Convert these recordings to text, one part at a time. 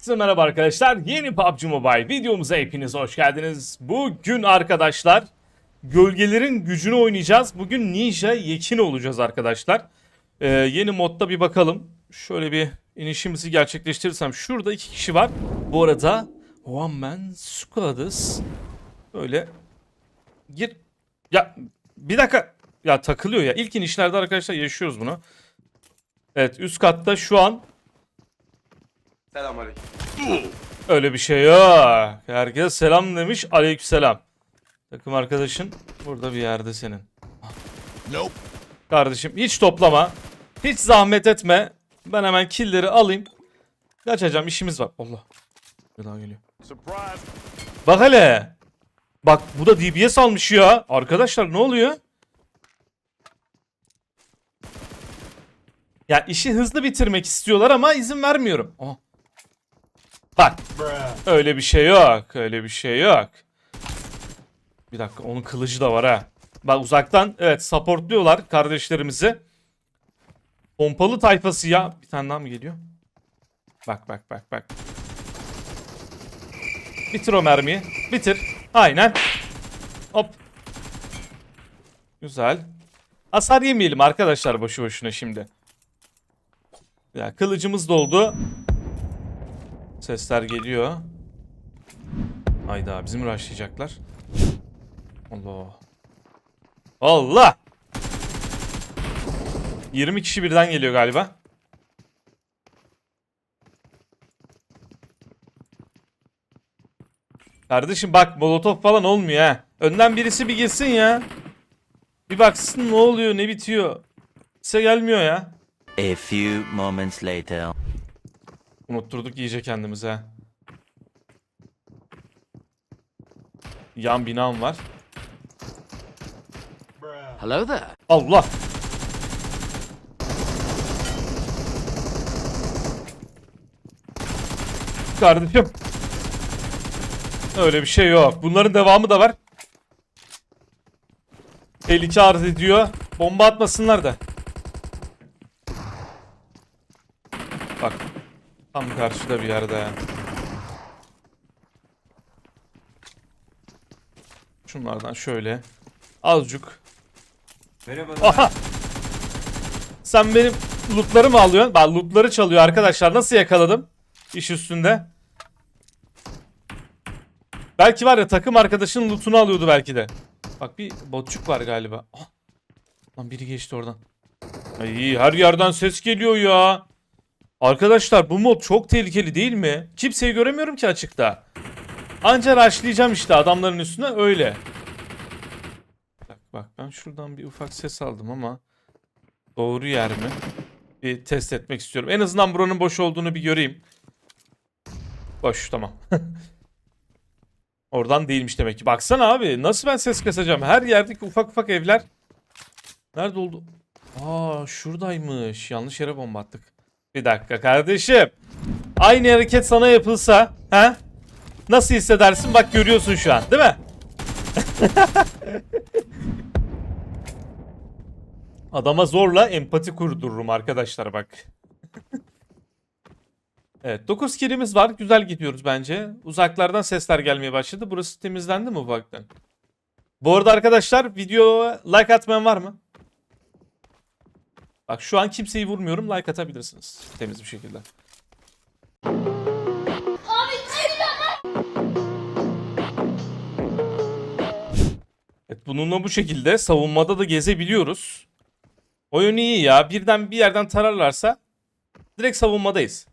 Herkese merhaba arkadaşlar. Yeni PUBG Mobile videomuza hepiniz hoş geldiniz. Bugün arkadaşlar gölgelerin gücünü oynayacağız. Bugün Ninja Yekin olacağız arkadaşlar. Ee, yeni modda bir bakalım. Şöyle bir inişimizi gerçekleştirirsem. Şurada iki kişi var. Bu arada One Man Squad'ız. Böyle gir. Ya bir dakika. Ya takılıyor ya. İlk inişlerde arkadaşlar yaşıyoruz bunu. Evet üst katta şu an Selamünaleyküm. Öyle bir şey yok. Herkese selam demiş. Aleykümselam. Takım arkadaşın burada bir yerde senin. Nope. Kardeşim hiç toplama. Hiç zahmet etme. Ben hemen killleri alayım. Kaçacağım işimiz var. Allah. Bir daha geliyor. Surprise. Bak hele. Bak bu da DBS almış ya. Arkadaşlar ne oluyor? Ya işi hızlı bitirmek istiyorlar ama izin vermiyorum. Aha. Bak. Öyle bir şey yok. Öyle bir şey yok. Bir dakika onun kılıcı da var ha. Bak uzaktan evet supportluyorlar kardeşlerimizi. Pompalı tayfası ya. Bir tane daha mı geliyor? Bak bak bak bak. Bitir o mermiyi. Bitir. Aynen. Hop. Güzel. Hasar yemeyelim arkadaşlar boşu boşuna şimdi. Ya kılıcımız doldu. Sesler geliyor. Hayda bizim rushlayacaklar. Allah. Allah. 20 kişi birden geliyor galiba. Kardeşim bak molotof falan olmuyor ha. Önden birisi bir girsin ya. Bir baksın ne oluyor ne bitiyor. Size gelmiyor ya. A few moments later. Unutturduk iyice kendimize. Yan binam var. Hello there. Allah. Kardeşim. Öyle bir şey yok. Bunların devamı da var. Tehlike arz ediyor. Bomba atmasınlar da. Bak. Tam karşıda bir yerde. Şunlardan şöyle. Azıcık Merhaba. Aha! Sen benim lootları mı alıyorsun? Ben lootları çalıyor arkadaşlar. Nasıl yakaladım? İş üstünde. Belki var ya takım arkadaşının lootunu alıyordu belki de. Bak bir botçuk var galiba. Ah! Lan biri geçti oradan. Ay her yerden ses geliyor ya. Arkadaşlar bu mod çok tehlikeli değil mi? Kimseyi göremiyorum ki açıkta. Anca rushlayacağım işte adamların üstüne öyle. Bak bak ben şuradan bir ufak ses aldım ama doğru yer mi? Bir test etmek istiyorum. En azından buranın boş olduğunu bir göreyim. Boş tamam. Oradan değilmiş demek ki. Baksana abi nasıl ben ses kasacağım? Her yerdeki ufak ufak evler. Nerede oldu? Aa şuradaymış. Yanlış yere bomba attık. Bir dakika kardeşim. Aynı hareket sana yapılsa, he? Nasıl hissedersin? Bak görüyorsun şu an, değil mi? Adama zorla empati kurdururum arkadaşlar bak. evet 9 kilimiz var. Güzel gidiyoruz bence. Uzaklardan sesler gelmeye başladı. Burası temizlendi mi ufaktan? Bu arada arkadaşlar videoya like atmayan var mı? Bak şu an kimseyi vurmuyorum. Like atabilirsiniz. Temiz bir şekilde. Evet bununla bu şekilde savunmada da gezebiliyoruz. O yönü iyi ya. Birden bir yerden tararlarsa direkt savunmadayız.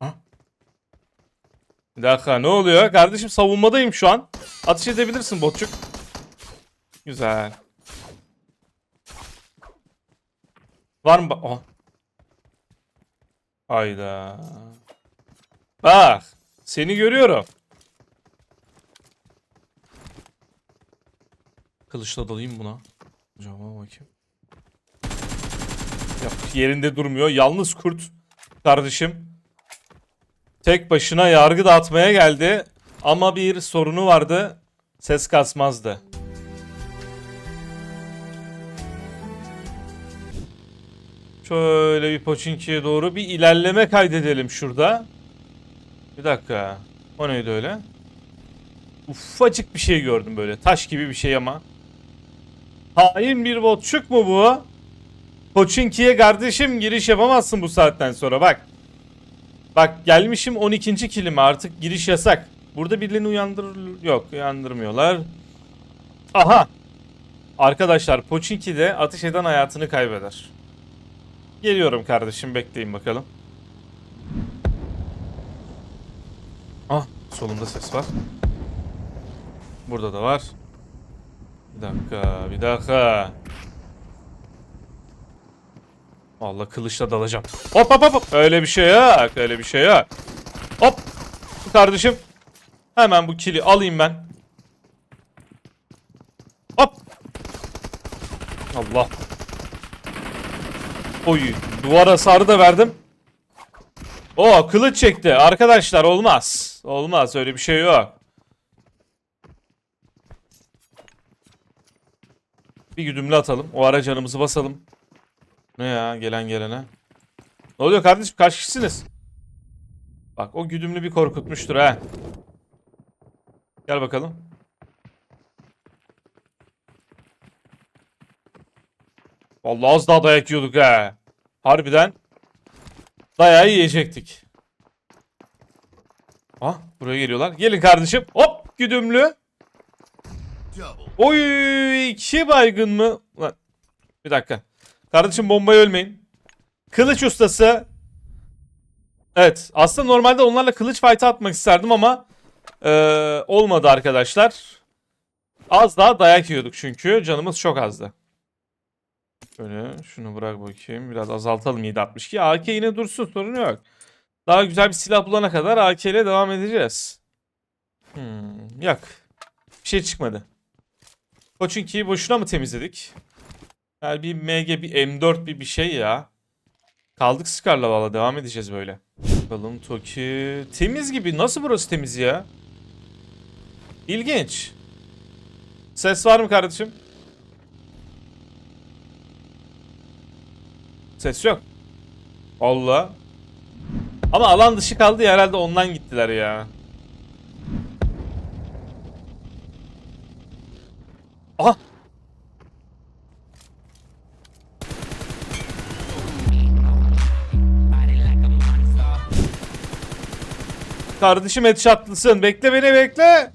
Ha? Bir dakika ne oluyor? Kardeşim savunmadayım şu an. Atış edebilirsin botçuk. Güzel. Var mı? Aha. Hayda. Bak. Seni görüyorum. Kılıçla dalayım buna. Acaba bakayım. Yok yerinde durmuyor. Yalnız kurt kardeşim. Tek başına yargı dağıtmaya geldi. Ama bir sorunu vardı. Ses kasmazdı. Şöyle bir Pochinki'ye doğru bir ilerleme kaydedelim şurada. Bir dakika. O neydi öyle? Ufacık bir şey gördüm böyle. Taş gibi bir şey ama. Hain bir botçuk mu bu? Koçinki'ye kardeşim giriş yapamazsın bu saatten sonra bak. Bak gelmişim 12. kilime artık giriş yasak. Burada birilerini uyandır... Yok uyandırmıyorlar. Aha. Arkadaşlar Pochinki de ateş eden hayatını kaybeder. Geliyorum kardeşim bekleyin bakalım. Ah solumda ses var. Burada da var. Bir dakika bir dakika. Vallahi kılıçla dalacağım. Hop hop, hop. Öyle bir şey yok. Öyle bir şey yok. Hop. Kardeşim. Hemen bu kili alayım ben. Hop. Allah. Oy. Duvara sarı da verdim. O kılıç çekti. Arkadaşlar olmaz. Olmaz öyle bir şey yok. Bir güdümlü atalım. O ara canımızı basalım. Ne ya gelen gelene. Ne oluyor kardeşim kaç kişisiniz? Bak o güdümlü bir korkutmuştur ha. Gel bakalım. Vallahi az daha dayak yiyorduk ha. Harbiden dayağı yiyecektik. Ah buraya geliyorlar. Gelin kardeşim. Hop güdümlü. Oy iki baygın mı? Lan bir dakika. Kardeşim bombaya ölmeyin. Kılıç ustası. Evet aslında normalde onlarla kılıç fight atmak isterdim ama eee, olmadı arkadaşlar. Az daha dayak yiyorduk çünkü canımız çok azdı. Şöyle şunu bırak bakayım. Biraz azaltalım 7.62. AK yine dursun sorun yok. Daha güzel bir silah bulana kadar AK ile devam edeceğiz. Hmm, yok. Bir şey çıkmadı. Koçinki'yi boşuna mı temizledik? Yani bir MG, bir M4, bir bir şey ya. Kaldık Scar'la valla devam edeceğiz böyle. Bakalım Toki. Temiz gibi. Nasıl burası temiz ya? İlginç. Ses var mı kardeşim? Ses yok. Allah. Ama alan dışı kaldı ya herhalde ondan gittiler ya. Aha. Kardeşim headshotlısın. Bekle beni bekle.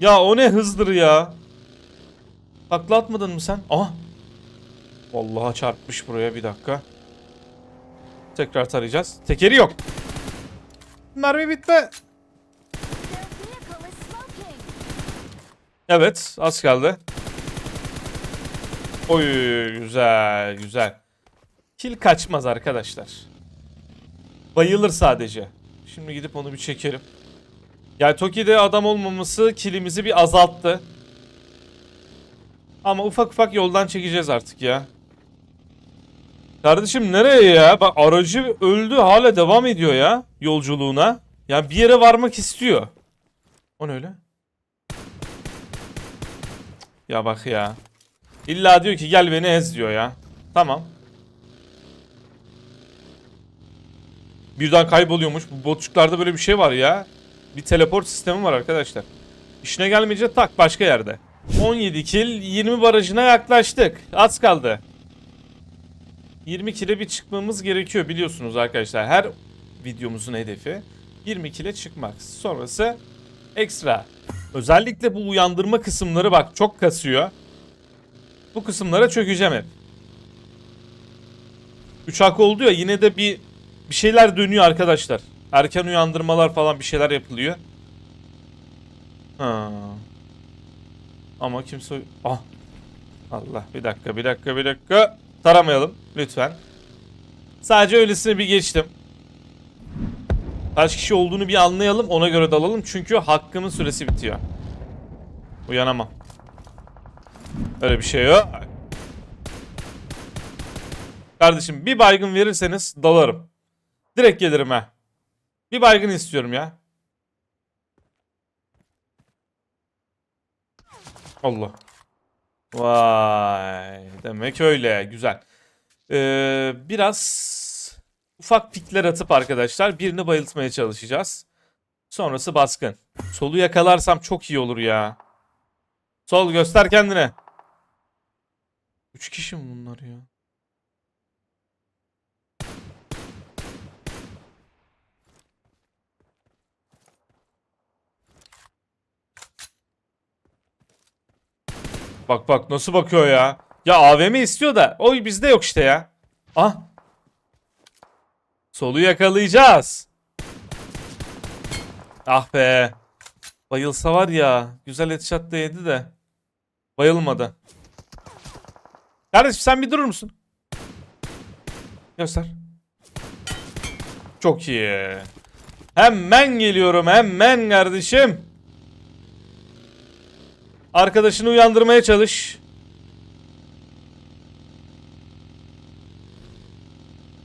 Ya o ne hızdır ya. Takla atmadın mı sen? Aha. Vallahi çarpmış buraya bir dakika. Tekrar tarayacağız. Tekeri yok. Mermi smoking. Evet, az kaldı. Oy, güzel, güzel. Kill kaçmaz arkadaşlar. Bayılır sadece. Şimdi gidip onu bir çekelim. Yani Toki'de adam olmaması killimizi bir azalttı. Ama ufak ufak yoldan çekeceğiz artık ya. Kardeşim nereye ya? Bak aracı öldü hala devam ediyor ya yolculuğuna. Yani bir yere varmak istiyor. O ne öyle? Ya bak ya. İlla diyor ki gel beni ez diyor ya. Tamam. Birden kayboluyormuş. Bu botçuklarda böyle bir şey var ya. Bir teleport sistemi var arkadaşlar. İşine gelmeyince tak başka yerde. 17 kill 20 barajına yaklaştık. Az kaldı. 20 kile bir çıkmamız gerekiyor biliyorsunuz arkadaşlar. Her videomuzun hedefi 20 kile çıkmak. Sonrası ekstra. Özellikle bu uyandırma kısımları bak çok kasıyor. Bu kısımlara çökeceğim hep. Uçak oldu ya yine de bir bir şeyler dönüyor arkadaşlar. Erken uyandırmalar falan bir şeyler yapılıyor. Ha. Ama kimse... Ah. Allah bir dakika bir dakika bir dakika. Taramayalım lütfen. Sadece öylesine bir geçtim. Kaç kişi olduğunu bir anlayalım ona göre dalalım. Çünkü hakkımın süresi bitiyor. Uyanamam. Öyle bir şey yok. Kardeşim bir baygın verirseniz dalarım. Direkt gelirim ha. Bir baygın istiyorum ya. Allah. Vay. Demek öyle. Güzel. Ee, biraz ufak pikler atıp arkadaşlar birini bayıltmaya çalışacağız. Sonrası baskın. Solu yakalarsam çok iyi olur ya. Sol göster kendine. Üç kişi mi bunlar ya? Bak bak nasıl bakıyor ya. Ya AVM istiyor da o bizde yok işte ya. Ah. Solu yakalayacağız. Ah be. Bayılsa var ya. Güzel headshot da yedi de. Bayılmadı. Kardeşim sen bir durur musun? Göster. Çok iyi. Hemen geliyorum hemen kardeşim. Arkadaşını uyandırmaya çalış.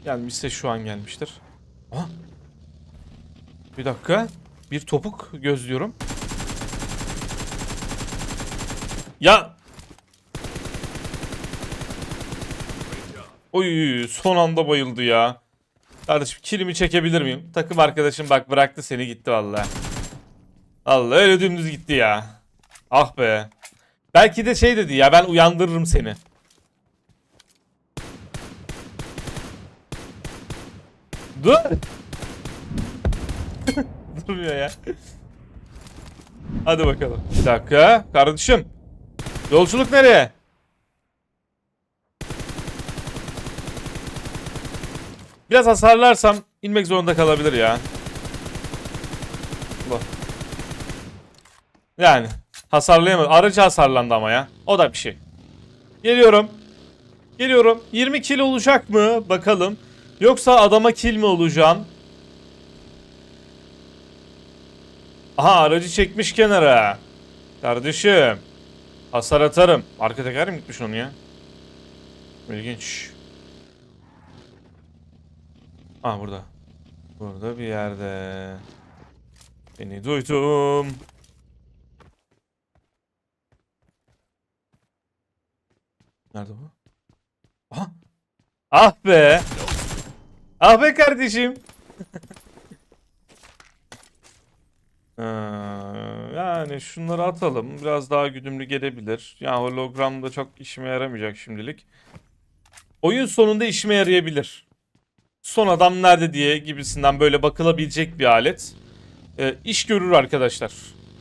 Gelmişse şu an gelmiştir. Aha. Bir dakika. Bir topuk gözlüyorum. Ya. Oy son anda bayıldı ya. Kardeşim kilimi çekebilir miyim? Takım arkadaşım bak bıraktı seni gitti vallahi. Allah öyle dümdüz gitti ya. Ah be. Belki de şey dedi ya ben uyandırırım seni. Dur. Durmuyor ya. Hadi bakalım. Bir dakika kardeşim. Yolculuk nereye? Biraz hasarlarsam inmek zorunda kalabilir ya. Bak. Yani hasarlayamadı. Aracı hasarlandı ama ya. O da bir şey. Geliyorum. Geliyorum. 20 kill olacak mı? Bakalım. Yoksa adama kill mi olacağım? Aha aracı çekmiş kenara. Kardeşim. Hasar atarım. Arka teker mi gitmiş onu ya? İlginç. Ah burada. Burada bir yerde. Beni duydum. Nerede bu? Aha. Ah be. Ah be kardeşim. Ee, yani şunları atalım. Biraz daha güdümlü gelebilir. Ya hologram da çok işime yaramayacak şimdilik. Oyun sonunda işime yarayabilir. Son adam nerede diye gibisinden böyle bakılabilecek bir alet. Ee, iş görür arkadaşlar.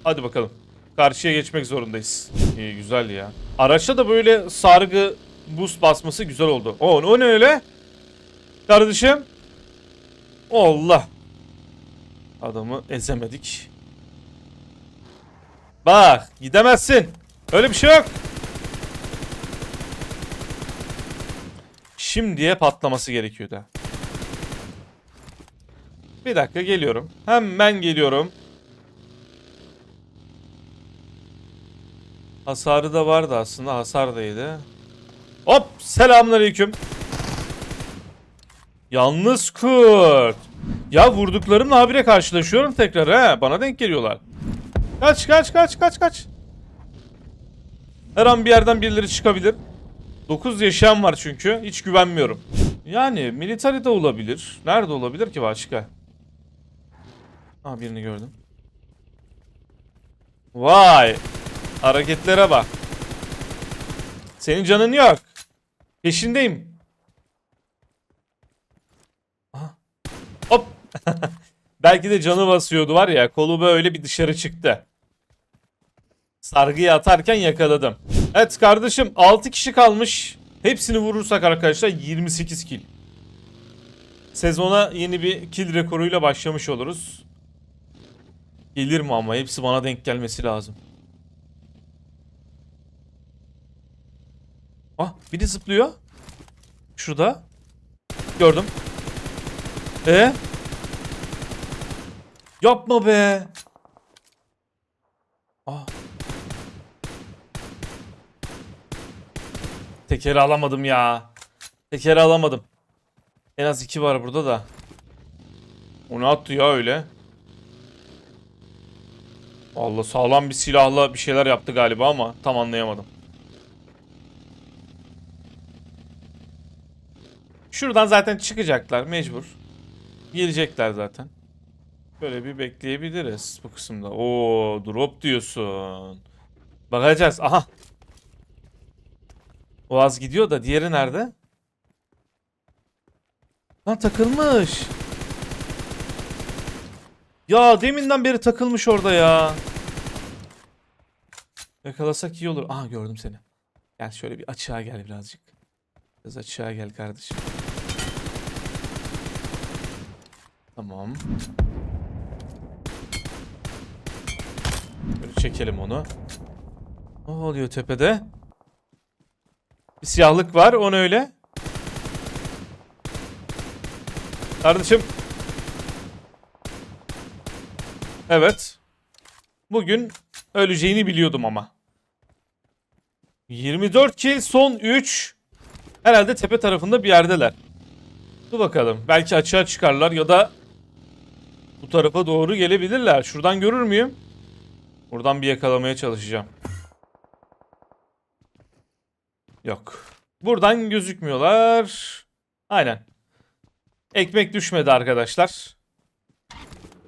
Hadi bakalım. Karşıya geçmek zorundayız. İyi güzel ya. Araçta da böyle sargı boost basması güzel oldu. O, o ne öyle? Kardeşim. Allah. Adamı ezemedik. Bak gidemezsin. Öyle bir şey yok. Şimdiye patlaması gerekiyordu. Bir dakika geliyorum. Hemen geliyorum. Hasarı da vardı aslında. Hasar değildi. Hop selamünaleyküm. Yalnız kurt. Ya vurduklarımla habire karşılaşıyorum tekrar he. Bana denk geliyorlar. Kaç kaç kaç kaç kaç. Her an bir yerden birileri çıkabilir. 9 yaşayan var çünkü. Hiç güvenmiyorum. Yani military de olabilir. Nerede olabilir ki başka? Ha birini gördüm. Vay. Hareketlere bak. Senin canın yok. Peşindeyim. Aha. Hop. Belki de canı basıyordu var ya. Kolu böyle bir dışarı çıktı. Sargıyı atarken yakaladım. Evet kardeşim 6 kişi kalmış. Hepsini vurursak arkadaşlar 28 kill. Sezona yeni bir kill rekoruyla başlamış oluruz. Gelir mi ama hepsi bana denk gelmesi lazım. Ah biri zıplıyor. Şurada. Gördüm. E? Yapma be. Ah. Tekeri alamadım ya. Tekeri alamadım. En az iki var burada da. O ne attı ya öyle? Allah sağlam bir silahla bir şeyler yaptı galiba ama tam anlayamadım. Şuradan zaten çıkacaklar mecbur. Gelecekler zaten. Böyle bir bekleyebiliriz bu kısımda. Oo drop diyorsun. Bakacağız. Aha. Boğaz gidiyor da diğeri nerede? Lan takılmış. Ya deminden beri takılmış orada ya. Yakalasak iyi olur. Aha gördüm seni. Gel şöyle bir açığa gel birazcık. Biraz açığa gel kardeşim. Tamam. Böyle çekelim onu. Ne oluyor tepede? Bir siyahlık var. onu öyle. Kardeşim. Evet. Bugün öleceğini biliyordum ama. 24 kill son 3. Herhalde tepe tarafında bir yerdeler. Dur bakalım. Belki açığa çıkarlar ya da bu tarafa doğru gelebilirler. Şuradan görür müyüm? Buradan bir yakalamaya çalışacağım. Yok. Buradan gözükmüyorlar. Aynen. Ekmek düşmedi arkadaşlar.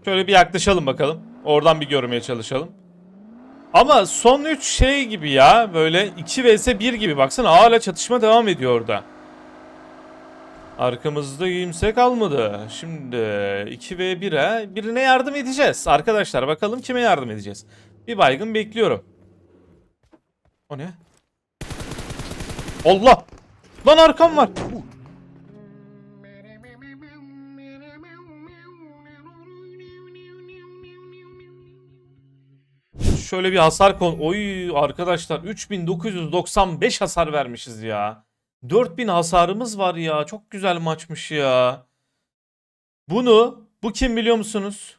Şöyle bir yaklaşalım bakalım. Oradan bir görmeye çalışalım. Ama son 3 şey gibi ya. Böyle 2 vs 1 gibi. Baksana hala çatışma devam ediyor orada. Arkamızda kimse kalmadı. Şimdi 2 v 1'e birine yardım edeceğiz. Arkadaşlar bakalım kime yardım edeceğiz. Bir baygın bekliyorum. O ne? Allah! Lan arkam var. Şöyle bir hasar kon... Oy arkadaşlar 3995 hasar vermişiz ya. 4000 hasarımız var ya. Çok güzel maçmış ya. Bunu bu kim biliyor musunuz?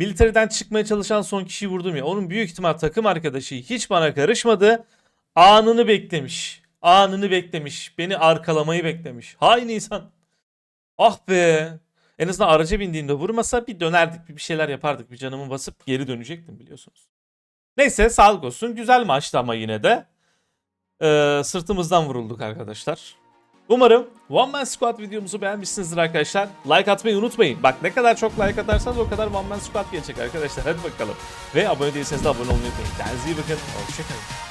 Militeriden çıkmaya çalışan son kişiyi vurdum ya. Onun büyük ihtimal takım arkadaşı hiç bana karışmadı. Anını beklemiş. Anını beklemiş. Beni arkalamayı beklemiş. Hain insan. Ah be. En azından araca bindiğimde vurmasa bir dönerdik bir şeyler yapardık. Bir canımı basıp geri dönecektim biliyorsunuz. Neyse sağlık olsun. Güzel maçtı ama yine de. Ee, sırtımızdan vurulduk arkadaşlar. Umarım One Man Squad videomuzu beğenmişsinizdir arkadaşlar. Like atmayı unutmayın. Bak ne kadar çok like atarsanız o kadar One Man Squad gelecek arkadaşlar. Hadi bakalım. Ve abone değilseniz de abone olmayı unutmayın. Kendinize iyi bakın. Hoşçakalın.